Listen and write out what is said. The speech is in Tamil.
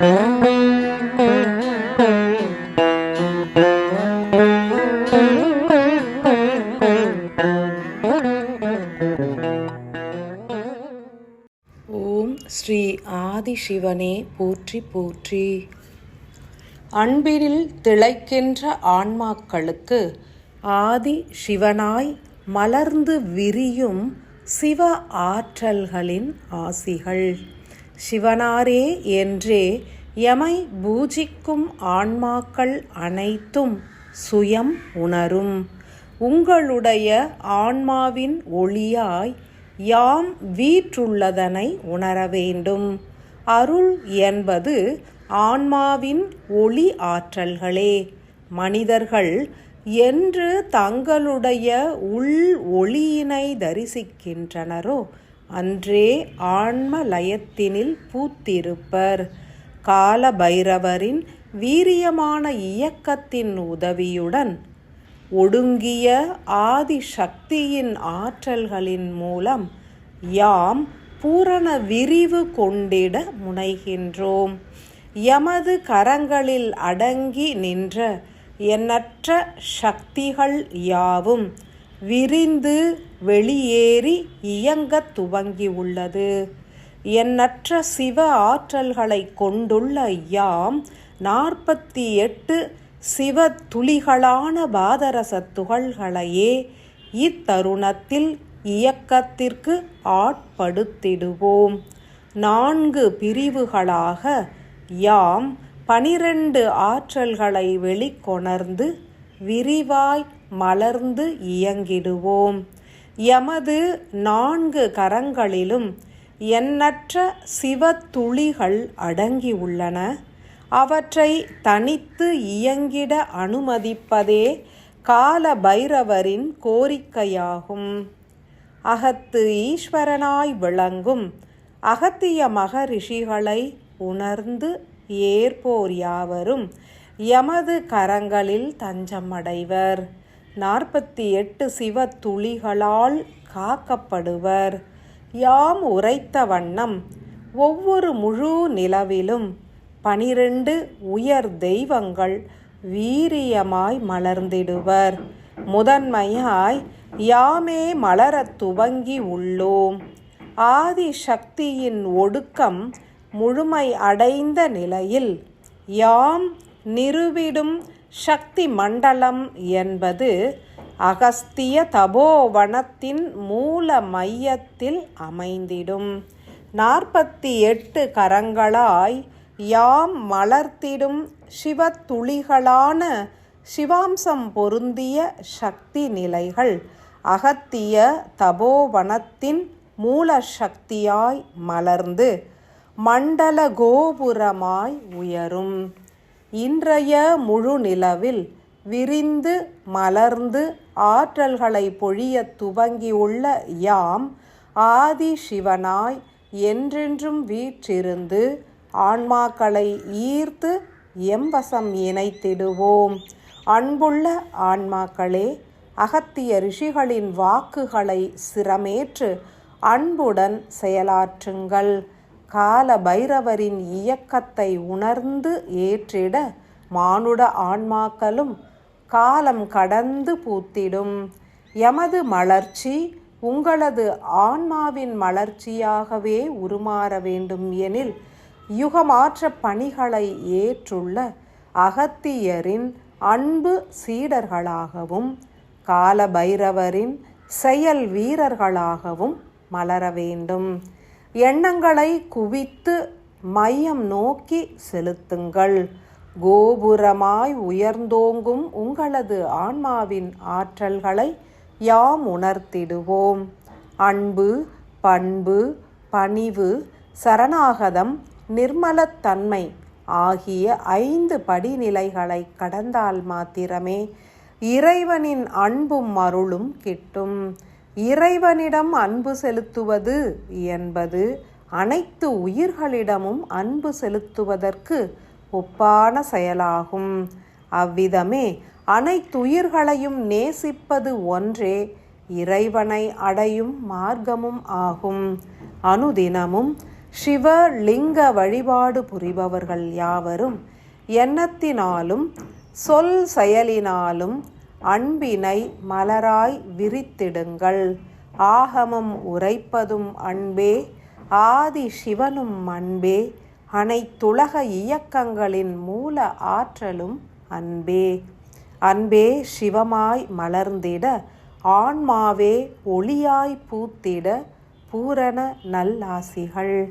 ஓம் ஸ்ரீ ஆதிசிவனே போற்றி போற்றி. அன்பினில் திளைக்கின்ற ஆன்மாக்களுக்கு ஆதி சிவனாய் மலர்ந்து விரியும் சிவ ஆற்றல்களின் ஆசிகள். சிவனாரே என்றே எமை பூஜிக்கும் ஆன்மாக்கள் அனைத்தும் சுயம் உணரும். உங்களுடைய ஆன்மாவின் ஒளியாய் யாம் வீற்றுள்ளதனை உணர வேண்டும். அருள் என்பது ஆன்மாவின் ஒளி ஆற்றல்களே. மனிதர்கள் என்று தங்களுடைய உள் ஒளியினை தரிசிக்கின்றனரோ அன்றே ஆன்ம லயத்தினில் பூத்திருப்பர். கால பைரவரின் வீரியமான இயக்கத்தின் உதவியுடன் ஒடுங்கிய ஆதி சக்தியின் ஆற்றல்களின் மூலம் யாம் பூரண விரிவு கொண்டிட முனைகின்றோம். எமது கரங்களில் அடங்கி நின்ற எண்ணற்ற சக்திகள் யாவும் விரிந்து வெளியேறி இயங்கத் துவங்கியுள்ளது. எண்ணற்ற சிவ ஆற்றல்களை கொண்டுள்ள யாம் நாற்பத்தி எட்டு சிவ துளிகளான பாதரச துகள்களையே இத்தருணத்தில் இயக்கத்திற்கு ஆட்படுத்திடுவோம். நான்கு பிரிவுகளாக யாம் பனிரெண்டு ஆற்றல்களை வெளிக்கொணர்ந்து விரிவாய் மலர்ந்து இயங்கிடுவோம். எமது நான்கு கரங்களிலும் எண்ணற்ற சிவத்துளிகள் அடங்கியுள்ளன அவற்றை தனித்து இயங்கிட அனுமதிப்பதே கால பைரவரின் கோரிக்கையாகும். அகத்து ஈஸ்வரனாய் விளங்கும் அகத்திய மகரிஷிகளை உணர்ந்து ஏற்போர் யாவரும் எமது கரங்களில் தஞ்சமடைவர். நாற்பத்தி எட்டு சிவ துளிகளால் காக்கப்படுவர். யாம் உரைத்த வண்ணம் ஒவ்வொரு முழு நிலவிலும் பனிரெண்டு உயர் தெய்வங்கள் வீரியமாய் மலர்ந்திடுவர். முதன்மையாய் யாமே மலரத் துவங்கி உள்ளோம். ஆதி சக்தியின் ஒடுக்கம் முழுமை அடைந்த நிலையில் யாம் நிறுவிடும் சக்தி மண்டலம் என்பது அகஸ்திய தபோவனத்தின் மூல மையத்தில் அமைந்திடும். நாற்பத்தி எட்டு கரங்களாய் யாம் மலர்த்திடும் சிவத்துளிகளான சிவாம்சம் பொருந்திய சக்தி நிலைகள் அகத்திய தபோவனத்தின் மூல சக்தியாய் மலர்ந்து மண்டல கோபுரமாய் உயரும். இன்றைய முழு நிலவில் விரிந்து மலர்ந்து ஆற்றல்களை பொழிய துவங்கியுள்ள யாம் ஆதி சிவனாய் என்றென்றும் வீற்றிருந்து ஆன்மாக்களை ஈர்த்து எம்பசம் இணைத்திடுவோம். அன்புள்ள ஆன்மாக்களே அகத்திய ரிஷிகளின் வாக்குகளை சிரமேற்று அன்புடன் செயலாற்றுங்கள். கால பைரவரின் இயக்கத்தை உணர்ந்து ஏற்றிட மானுட ஆன்மாக்களும் காலம் கடந்து பூத்திடும். எமது மலர்ச்சி உங்களது ஆன்மாவின் மலர்ச்சியாகவே உருமாற வேண்டும் எனில் யுகமாற்ற பணிகளை ஏற்றுள்ள அகத்தியரின் அன்பு சீடர்களாகவும் கால பைரவரின் செயல் வீரர்களாகவும் மலர வேண்டும். எண்ணங்களை குவித்து மையம் நோக்கி செலுத்துங்கள். கோபுரமாய் உயர்ந்தோங்கும் உங்களது ஆன்மாவின் ஆற்றல்களை யாம் உணர்த்திடுவோம். அன்பு பண்பு பணிவு சரணாகதம் நிர்மலத்தன்மை ஆகிய ஐந்து படிநிலைகளை கடந்தால் மாத்திரமே இறைவனின் அன்பும் அருளும் கிட்டும். இறைவனிடம் அன்பு செலுத்துவது என்பது அனைத்து உயிர்களிடமும் அன்பு செலுத்துவதற்கு ஒப்பான செயலாகும். அவ்விதமே அனைத்துயிர்களையும் நேசிப்பது ஒன்றே இறைவனை அடையும் மார்க்கமும் ஆகும். அனுதினமும் சிவலிங்க வழிபாடு புரிபவர்கள் யாவரும் எண்ணத்தினாலும் சொல் செயலினாலும் அன்பினை மலராய் விரித்திடுங்கள். ஆகமம் உரைப்பதும் அன்பே ஆதி சிவனும் அன்பே அனைத்துலக இயக்கங்களின் மூல ஆற்றலும் அன்பே. அன்பே சிவமாய் மலர்ந்திட ஆன்மாவே ஒளியாய் பூத்திட பூரண நல்லாசிகள்.